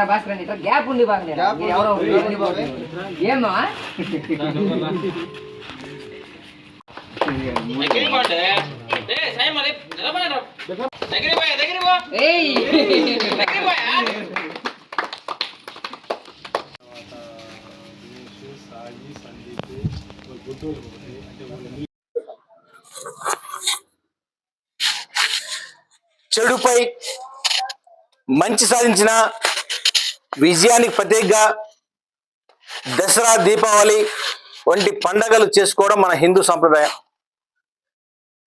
ఇట్రా భాస్కర్ ఇట్రా గ్యాప్ ఉంది బాగా ఎవరో ఏమా ఏయ్. చెడుపై మంచి సాధించిన విజయానికి ప్రత్యేకగా దసరా దీపావళి వంటి పండగలు చేసుకోవడం మన హిందూ సాంప్రదాయం.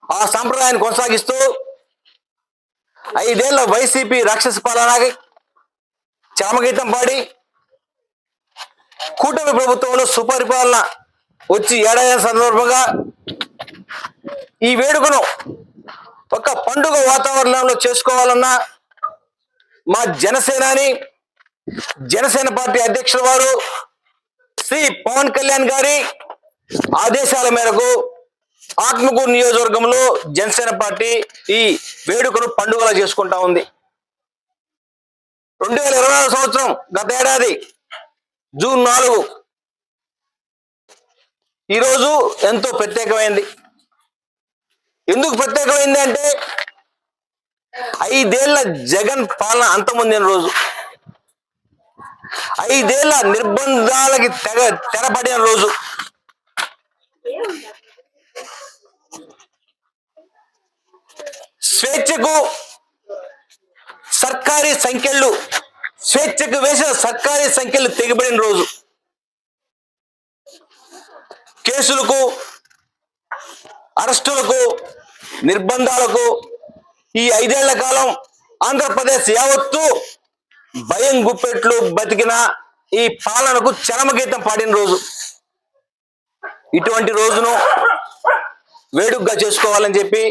ఆ సాంప్రదాయాన్ని కొనసాగిస్తూ ఐదేళ్ళ వైసీపీ రాక్షస పాలనకి చామగీతం పాడి కూటమి ప్రభుత్వంలో సుపరిపాలన వచ్చి ఏడాది సందర్భంగా ఈ వేడుకను ఒక పండుగ వాతావరణంలో చేసుకోవాలన్నా మా జనసేనాని జనసేన పార్టీ అధ్యక్షుల వారు శ్రీ పవన్ కళ్యాణ్ గారి ఆదేశాల మేరకు ఆత్మకూరు నియోజకవర్గంలో జనసేన పార్టీ ఈ వేడుకను పండుగలా చేసుకుంటా ఉంది. రెండు వేల ఇరవై నాలుగు సంవత్సరం గత ఏడాది జూన్ నాలుగు ఈరోజు ఎంతో ప్రత్యేకమైంది. ఎందుకు ప్రత్యేకమైంది అంటే ఐదేళ్ళ జగన్ పాలన అంతమొందిన రోజు. ఐదేళ్ళ నిర్బంధాలకి తెగ తెరపడిన రోజు. స్వేచ్ఛకు సర్కారీ సంఖ్యలు స్వేచ్ఛకు వేసిన సర్కారీ సంఖ్యలు తెగిపడిన రోజు. కేసులకు అరెస్టులకు నిర్బంధాలకు ఈ ఐదేళ్ళ కాలం ఆంధ్రప్రదేశ్ యావత్తు భయం గుప్పెట్లు బతికిన ఈ పాలనకు చరమగీతం పాడిన రోజు. ఇటువంటి రోజును వేడుకగా చేసుకోవాలని చెప్పి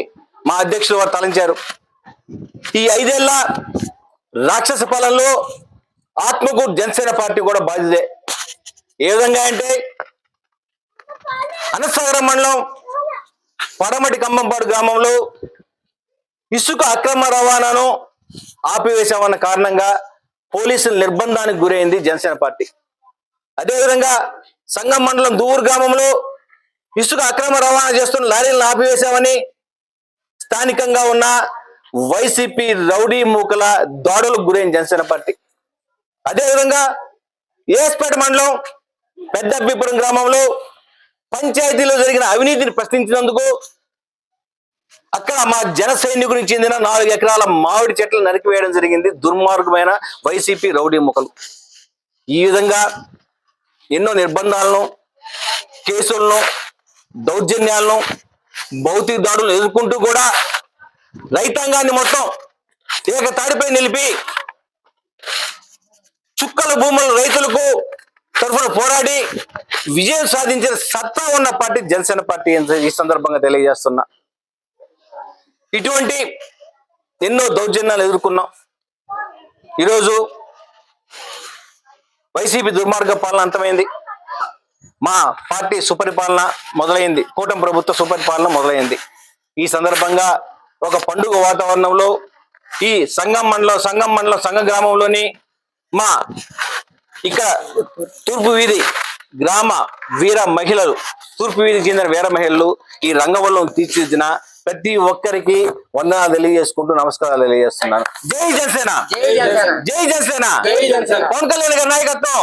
మా అధ్యక్షులు వారు తలంచారు. ఈ ఐదేళ్ళ రాక్షస పాలనలో ఆత్మకూరు జనసేన పార్టీ కూడా బాధ్యతే. ఏ విధంగా అంటే అనసాగరం మండలం పడమటి కంబంపాడు గ్రామంలో ఇసుక అక్రమ రవాణాను ఆపివేశామన్న కారణంగా పోలీసుల నిర్బంధానికి గురైంది జనసేన పార్టీ. అదేవిధంగా సంగం మండలం దూరు గ్రామంలో ఇసుక అక్రమ రవాణా చేస్తున్న లారీలను ఆపివేశామని స్థానికంగా ఉన్న వైసీపీ రౌడీ మూకల దాడులకు గురైంది జనసేన పార్టీ. అదేవిధంగా ఏస్పేట మండలం పెద్దబ్బిపురం గ్రామంలో పంచాయతీలో జరిగిన అవినీతిని ప్రశ్నించినందుకు అక్కడ మా జన సైనికునికి చెందిన నాలుగు ఎకరాల మామిడి చెట్లు నరికివేయడం జరిగింది. దుర్మార్గమైన వైసీపీ రౌడీ ముఖలు ఈ విధంగా ఎన్నో నిర్బంధాలను కేసులను దౌర్జన్యాలను భౌతిక దాడులను ఎదుర్కొంటూ కూడా రైతాంగాన్ని మొత్తం ఏక తాడిపై నిలిపి చుక్కల భూముల రైతులకు తరఫున పోరాడి విజయం సాధించిన సత్తా ఉన్న పార్టీ జనసేన పార్టీ అని ఈ సందర్భంగా తెలియజేస్తున్నా. ఇటువంటి ఎన్నో దౌర్జన్యాలు ఎదుర్కొన్నాం. ఈరోజు వైసీపీ దుర్మార్గ పాలన అంతమైంది. మా పార్టీ సుపరిపాలన మొదలైంది. కూటమి ప్రభుత్వ సుపరిపాలన మొదలైంది. ఈ సందర్భంగా ఒక పండుగ వాతావరణంలో ఈ సంగం మండలం సంగం మండలం సంగ గ్రామంలోని మా ఇక్కడ తూర్పు వీధి గ్రామ వీర మహిళలు తూర్పు వీధికి చెందిన వీర మహిళలు ఈ రంగవల్లం తీర్చిదిద్దిన ప్రతి ఒక్కరికి వందనాలు తెలియజేసుకుంటూ నమస్కారాలు తెలియజేస్తున్నాను. జై జనసేన! జై జనసేన. పవన్ కళ్యాణ్ గారి నాయకత్వం!